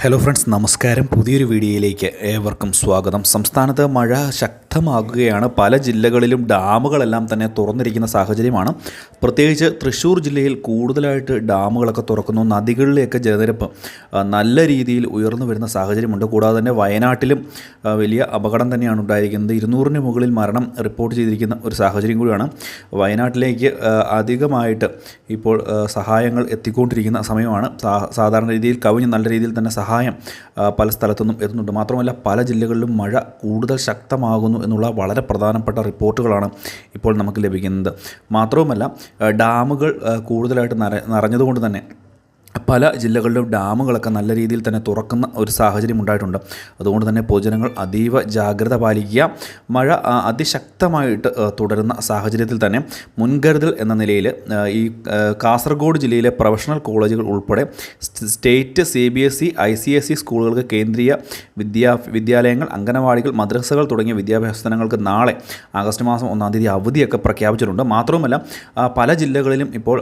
Hello friends നമസ്കാരം. പുതിയൊരു വീഡിയോയിലേക്ക് ഏവർക്കും സ്വാഗതം. സംസ്ഥാനത്ത് മഴ ശക്തമാകുകയാണ് പല ജില്ലകളിലും ഡാമുകളെല്ലാം തന്നെ തുറന്നിരിക്കുന്ന സാഹചര്യമാണ്. പ്രത്യേകിച്ച് തൃശ്ശൂർ ജില്ലയിൽ കൂടുതലായിട്ട് ഡാമുകളൊക്കെ തുറക്കുന്നു. നദികളിലെയൊക്കെ ജലനിരപ്പ് നല്ല രീതിയിൽ ഉയർന്നു വരുന്ന സാഹചര്യമുണ്ട്. കൂടാതെ തന്നെ വയനാട്ടിലും വലിയ അപകടം തന്നെയാണ് ഉണ്ടായിരിക്കുന്നത്. ഇരുന്നൂറിന് മുകളിൽ മരണം റിപ്പോർട്ട് ചെയ്തിരിക്കുന്ന ഒരു സാഹചര്യം കൂടിയാണ്. വയനാട്ടിലേക്ക് അധികമായിട്ട് ഇപ്പോൾ സഹായങ്ങൾ എത്തിക്കൊണ്ടിരിക്കുന്ന സമയമാണ്. സാധാരണ രീതിയിൽ കവിഞ്ഞ് നല്ല രീതിയിൽ തന്നെ സഹായം പല സ്ഥലത്തുനിന്നും എത്തുന്നുണ്ട്. മാത്രമല്ല പല ജില്ലകളിലും മഴ കൂടുതൽ ശക്തമാകുന്നു എന്നുള്ള വളരെ പ്രധാനപ്പെട്ട റിപ്പോർട്ടുകളാണ് ഇപ്പോൾ നമുക്ക് ലഭിക്കുന്നത്. മാത്രവുമല്ല ഡാമുകൾ കൂടുതലായിട്ട് നിറ നിറഞ്ഞതുകൊണ്ട് തന്നെ പല ജില്ലകളിലും ഡാമുകളൊക്കെ നല്ല രീതിയിൽ തന്നെ തുറക്കുന്ന ഒരു സാഹചര്യം ഉണ്ടായിട്ടുണ്ട്. അതുകൊണ്ട് തന്നെ പൊതുജനങ്ങൾ അതീവ ജാഗ്രത പാലിക്കുക. മഴ അതിശക്തമായിട്ട് തുടരുന്ന സാഹചര്യത്തിൽ തന്നെ മുൻകരുതൽ എന്ന നിലയിൽ ഈ കാസർഗോഡ് ജില്ലയിലെ പ്രൊഫഷണൽ കോളേജുകൾ ഉൾപ്പെടെ state C B S E I C S E സ്കൂളുകൾക്ക് കേന്ദ്രീയ വിദ്യാ വിദ്യാലയങ്ങൾ അംഗനവാടികൾ മദ്രസകൾ തുടങ്ങിയ വിദ്യാഭ്യാസ സ്ഥാപനങ്ങൾക്ക് നാളെ ആഗസ്റ്റ് മാസം ഒന്നാം തീയതി അവധിയൊക്കെ പ്രഖ്യാപിച്ചിട്ടുണ്ട്. മാത്രവുമല്ല പല ജില്ലകളിലും ഇപ്പോൾ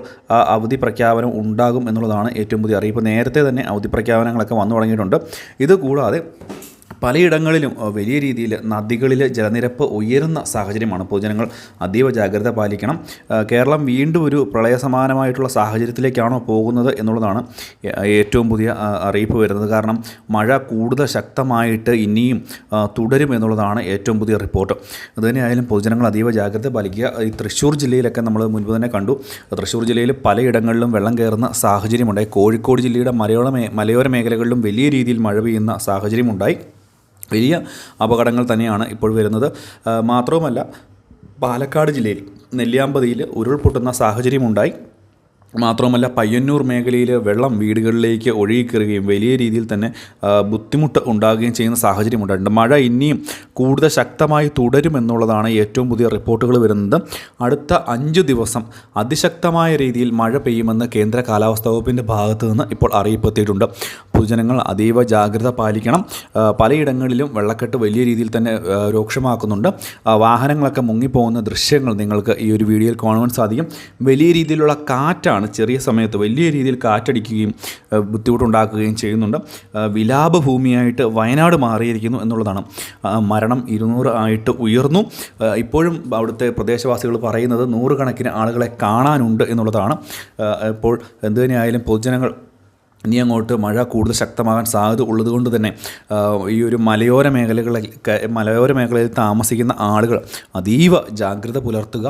അവധി പ്രഖ്യാപനം ഉണ്ടാകും എന്നുള്ളതാണ് ഏറ്റവും പുതിയ അറിയിപ്പ് നേരത്തെ തന്നെ അവധി പ്രഖ്യാപനങ്ങളൊക്കെ വന്നു തുടങ്ങിയിട്ടുണ്ട്. ഇത് കൂടാതെ പലയിടങ്ങളിലും വലിയ രീതിയിൽ നദികളിൽ ജലനിരപ്പ് ഉയരുന്ന സാഹചര്യമാണ്. പൊതുജനങ്ങൾ അതീവ ജാഗ്രത പാലിക്കണം. കേരളം വീണ്ടും ഒരു പ്രളയസമാനമായിട്ടുള്ള സാഹചര്യത്തിലേക്കാണോ പോകുന്നത് എന്നുള്ളതാണ് ഏറ്റവും പുതിയ അറിയിപ്പ് വരുന്നത്. കാരണം മഴ കൂടുതൽ ശക്തമായിട്ട് ഇനിയും തുടരും എന്നുള്ളതാണ് ഏറ്റവും പുതിയ റിപ്പോർട്ട്. അതുതന്നെയായാലും പൊതുജനങ്ങൾ അതീവ ജാഗ്രത പാലിക്കുക. ഈ തൃശ്ശൂർ ജില്ലയിലൊക്കെ നമ്മൾ മുൻപ് തന്നെ കണ്ടു. തൃശ്ശൂർ ജില്ലയിൽ പലയിടങ്ങളിലും വെള്ളം കയറുന്ന സാഹചര്യമുണ്ടായി. കോഴിക്കോട് ജില്ലയുടെ മലയോള മലയോര മേഖലകളിലും വലിയ രീതിയിൽ മഴ പെയ്യുന്ന സാഹചര്യമുണ്ടായി. വലിയ അപകടങ്ങൾ തന്നെയാണ് ഇപ്പോൾ വരുന്നത്. മാത്രവുമല്ല പാലക്കാട് ജില്ലയിൽ നെല്ലിയാമ്പതിയിൽ ഉരുൾപൊട്ടുന്ന സാഹചര്യമുണ്ടായി. മാത്രവുമല്ല പയ്യന്നൂർ മേഖലയിൽ വെള്ളം വീടുകളിലേക്ക് ഒഴുകിക്കയറുകയും വലിയ രീതിയിൽ തന്നെ ബുദ്ധിമുട്ട് ഉണ്ടാകുകയും ചെയ്യുന്ന സാഹചര്യം ഉണ്ടായിട്ടുണ്ട് മഴ ഇനിയും കൂടുതൽ ശക്തമായി തുടരുമെന്നുള്ളതാണ് ഏറ്റവും പുതിയ റിപ്പോർട്ടുകൾ വരുന്നത്. അടുത്ത അഞ്ച് ദിവസം അതിശക്തമായ രീതിയിൽ മഴ പെയ്യുമെന്ന് കേന്ദ്ര കാലാവസ്ഥാ വകുപ്പിന്റെ ഭാഗത്തു നിന്ന് ഇപ്പോൾ അറിയിപ്പ് എത്തിയിട്ടുണ്ട്. പൊതുജനങ്ങൾ അതീവ ജാഗ്രത പാലിക്കണം. പലയിടങ്ങളിലും വെള്ളക്കെട്ട് വലിയ രീതിയിൽ തന്നെ രൂക്ഷമാക്കുന്നുണ്ട്. വാഹനങ്ങളൊക്കെ മുങ്ങിപ്പോകുന്ന ദൃശ്യങ്ങൾ നിങ്ങൾക്ക് ഈ ഒരു വീഡിയോയിൽ കാണുവാൻ സാധിക്കും. വലിയ രീതിയിലുള്ള കാറ്റാണ് ചെറിയ സമയത്ത് വലിയ രീതിയിൽ കാറ്റടിക്കുകയും ബുദ്ധിമുട്ടുണ്ടാക്കുകയും ചെയ്യുന്നുണ്ട്. വിലാപഭൂമിയായിട്ട് വയനാട് മാറിയിരിക്കുന്നു എന്നുള്ളതാണ്. മരണം ഇരുന്നൂറ് ആയിട്ട് ഉയർന്നു. ഇപ്പോഴും അവിടുത്തെ പ്രദേശവാസികൾ പറയുന്നത് നൂറുകണക്കിന് ആളുകളെ കാണാനുണ്ട് എന്നുള്ളതാണ്. ഇപ്പോൾ എന്തു തന്നെയായാലും പൊതുജനങ്ങൾ ഇനി അങ്ങോട്ട് മഴ കൂടുതൽ ശക്തമാകാൻ സാധ്യത ഉള്ളതുകൊണ്ട് തന്നെ ഈ ഒരു മലയോര മേഖലകളിൽ മലയോര മേഖലയിൽ താമസിക്കുന്ന ആളുകൾ അതീവ ജാഗ്രത പുലർത്തുക.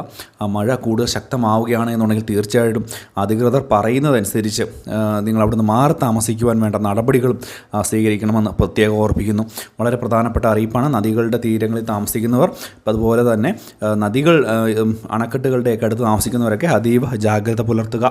മഴ കൂടുതൽ ശക്തമാവുകയാണ് എന്നുണ്ടെങ്കിൽ തീർച്ചയായിട്ടും അധികൃതർ പറയുന്നതനുസരിച്ച് നിങ്ങൾ അവിടുന്ന് മാറി താമസിക്കുവാൻ വേണ്ട നടപടികളും സ്വീകരിക്കണമെന്ന് പ്രത്യേകം ഓർപ്പിക്കുന്നു. വളരെ പ്രധാനപ്പെട്ട അറിയിപ്പാണ് നദികളുടെ തീരങ്ങളിൽ താമസിക്കുന്നവർ അതുപോലെ തന്നെ നദികൾ അണക്കെട്ടുകളുടെയൊക്കെ അടുത്ത് താമസിക്കുന്നവരൊക്കെ അതീവ ജാഗ്രത പുലർത്തുക.